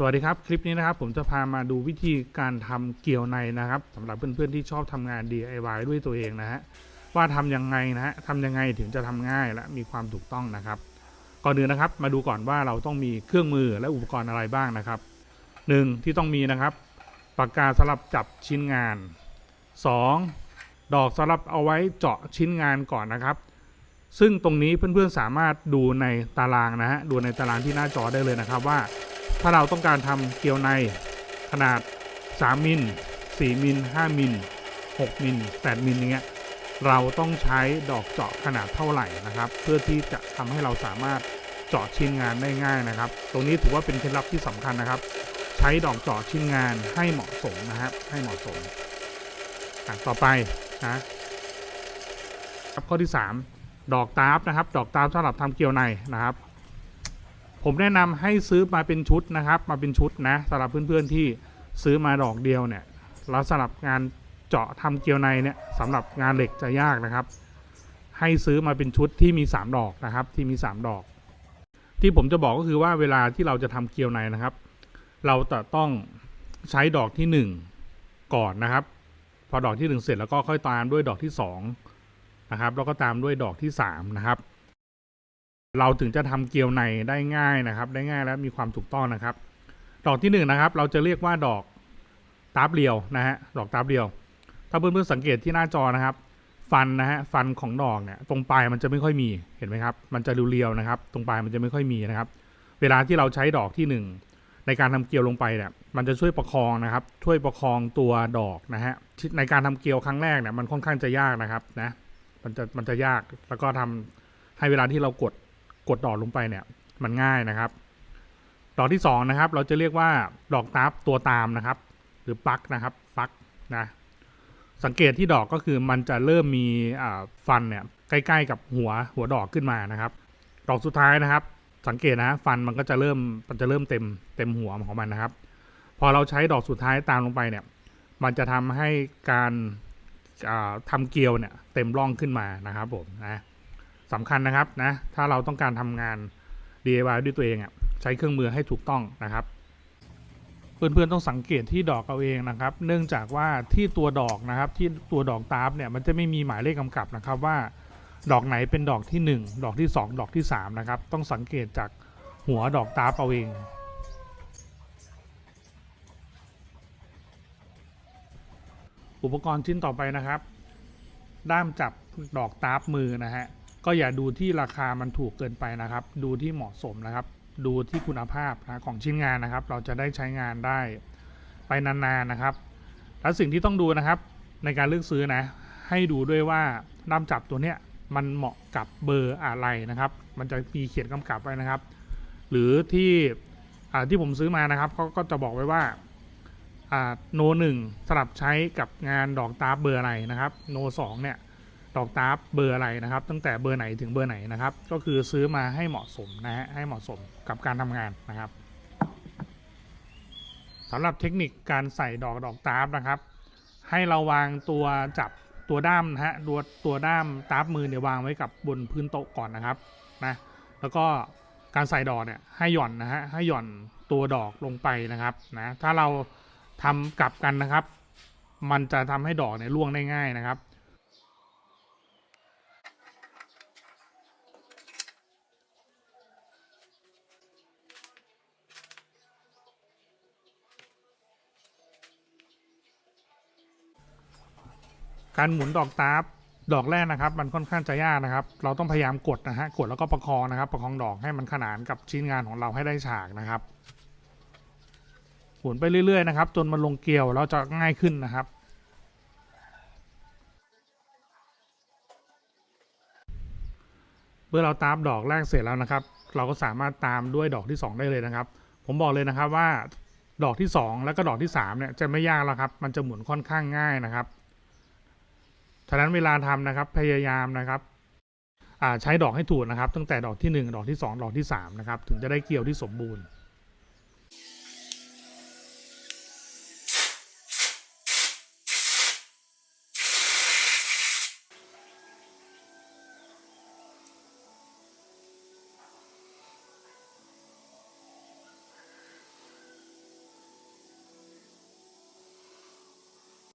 สวัสดีครับ คลิปนี้นะครับผมจะพามาดูวิธีการทำเกี่ยวในนะครับสำหรับเพื่อนๆที่ชอบทำงาน DIY ด้วยตัวเองนะฮะว่าทำยังไงนะฮะทำยังไงถึงจะทำง่ายและมีความถูกต้องนะครับ ก่อนอื่นนะครับ มาดูก่อนว่าเราต้องมีเครื่องมือและอุปกรณ์อะไรบ้างนะครับหนึ่งที่ต้องมีนะครับปากกาสำหรับจับชิ้นงานสองดอกสำหรับเอาไว้เจาะชิ้นงานก่อนนะครับ ซึ่งตรงนี้เพื่อนๆสามารถดูในตารางนะฮะดูในตารางที่หน้าจอได้เลยนะครับว่า ถ้าเราต้องการทำเกลียวในขนาด 3 มิล 4 มิล 5 มิล 6 มิล 8 มิลอย่างเงี้ยเราต้องใช้ดอกเจาะขนาดเท่าไหร่นะครับ เพื่อที่จะทำให้เราสามารถเจาะชิ้นงานได้ง่ายนะครับ ตรงนี้ถือว่าเป็นเคล็ดลับที่สำคัญนะครับ ใช้ดอกเจาะชิ้นงานให้เหมาะสมนะครับ ให้เหมาะสมะต่อไปนะครับข้อที่ 3 ดอกตาฟนะครับ ดอกตาฟสำหรับทำเกลียวในนะครับ ผมแนะนำให้ซื้อมาเป็นชุดนะครับ มาเป็นชุดนะสำหรับเพื่อนๆที่ซื้อมาดอกเดียวเนี่ยแล้วสำหรับงานเจาะทำเกลียวในเนี่ยสำหรับงานเหล็กจะยากนะครับ ให้ซื้อมาเป็นชุดที่มี 3 ดอกนะครับ ที่มี 3 ดอก ที่ผมจะบอกก็คือว่าเวลาที่เราจะทำเกลียวในนะครับ เราจะต้องใช้ดอกที่ 1 ก่อนนะครับ พอดอกที่ 1 เสร็จแล้วก็ค่อยตามด้วยดอกที่2นะครับแล้วก็ตามด้วยดอกที่3นะครับ เราถึงจะทำเกลียวในได้ง่ายนะครับ ได้ง่ายและมีความถูกต้องนะครับ ดอกที่หนึ่งนะครับ เราจะเรียกว่าดอกตาบเรียวนะฮะดอกตาบเรียว ถ้าเพื่อนๆสังเกตที่หน้าจอนะครับ ฟันนะฮะฟันของดอกเนี่ยตรงปลายมันจะไม่ค่อยมีเห็นไหมครับ มันจะเรียวๆนะครับ ตรงปลายมันจะไม่ค่อยมีนะครับ เวลาที่เราใช้ดอกที่หนึ่งในการทำเกลียวลงไปเนี่ยมันจะช่วยประคองนะครับ ช่วยประคองตัวดอกนะฮะในการทำเกลียวครั้งแรกเนี่ยมันค่อนข้างจะยากนะครับนะมันจะมันจะยากแล้วก็ทำให้เวลาที่เรากด กดดอกลงไปเนี่ย มันง่ายนะครับ ดอกที่สองนะครับ เราจะเรียกว่าดอกตับตัวตามนะครับ หรือปลั๊กนะครับปลั๊กนะสังเกตที่ดอกก็คือมันจะเริ่มมีฟันเนี่ยใกล้ๆกับหัวหัวดอกขึ้นมานะครับ ดอกสุดท้ายนะครับ สังเกตนะฟันมันก็จะเริ่มมันจะเริ่มเต็มเต็มหัวของมันนะครับ พอเราใช้ดอกสุดท้ายตามลงไปเนี่ย มันจะทำให้การอ่าทำเกลียวเนี่ยเต็มร่องขึ้นมานะครับผมนะ สำคัญนะครับนะถ้าเราต้องการทำงาน DIY ด้วยตัวเองอะใช้เครื่องมือให้ถูกต้องนะครับ เพื่อนๆต้องสังเกตที่ดอกเอาเองนะครับ เนื่องจากว่าที่ตัวดอกนะครับที่ตัวดอกตาร์ฟเนี่ยมันจะไม่มีหมายเลขกำกับนะครับว่าดอกไหนเป็นดอกที่ 1 ดอกที่ 2 ดอกที่3นะครับต้องสังเกตจากหัวดอกตาร์ฟเอาเองอุปกรณ์ชิ้นต่อไปนะครับ ด้ามจับดอกตาร์ฟมือนะฮะ ก็อย่าดูที่ราคามันถูกเกินไปนะครับ ดูที่เหมาะสมนะครับ ดูที่คุณภาพนะของชิ้นงานนะครับ เราจะได้ใช้งานได้ไปนานๆนะครับ และสิ่งที่ต้องดูนะครับ ในการเลือกซื้อนะ ให้ดูด้วยว่าด้ามจับตัวเนี้ยมันเหมาะกับเบอร์อะไรนะครับ มันจะมีเขียนกำกับไว้นะครับ หรือที่ที่ผมซื้อมานะครับเขาก็จะบอกไว้ว่าโนหนึ่งสลับใช้กับงานดอกตาเบอร์อะไรนะครับ โนสองเนี่ย ดอกตาร์ฟเบอร์อะไรนะครับ ตั้งแต่เบอร์ไหนถึงเบอร์ไหนนะครับ ก็คือซื้อมาให้เหมาะสมนะฮะให้เหมาะสมกับการทำงานนะครับสำหรับเทคนิคการใส่ดอกดอกตาร์ฟนะครับ ให้เราวางตัวจับตัวด้ามนะฮะตัวตัวด้ามตาร์ฟมือเนี่ยวางไว้กับบนพื้นโต๊ะก่อนนะครับนะแล้วก็การใส่ดอกเนี่ยให้หย่อนนะฮะให้หย่อนตัวดอกลงไปนะครับนะถ้าเราทำกลับกันนะครับ มันจะทำให้ดอกเนี่ยร่วงได้ง่ายนะครับ การหมุนดอกตาร์ฟดอกแรกนะครับ มันค่อนข้างจะยากนะครับ เราต้องพยายามกดนะฮะกดแล้วก็ประคองนะครับ ประคองดอกให้มันขนานกับชิ้นงานของเราให้ได้ฉากนะครับหมุนไปเรื่อยๆนะครับ จนมันลงเกลียวแล้วจะง่ายขึ้นนะครับ เมื่อเราตามดอกแรกเสร็จแล้วนะครับ เราก็สามารถตามด้วยดอกที่ 2 ได้เลยนะครับ ผมบอกเลยนะครับว่าดอกที่ 2 แล้วก็ดอกที่3เนี่ยจะไม่ยากแล้วครับ มันจะหมุนค่อนข้างง่ายนะครับ ฉะนั้นเวลาทำนะครับพยายามนะครับใช้ดอกให้ถูกนะครับ ตั้งแต่ดอกที่ 1 ดอกที่ 2 ดอกที่3นะครับถึงจะได้เกลียวที่สมบูรณ์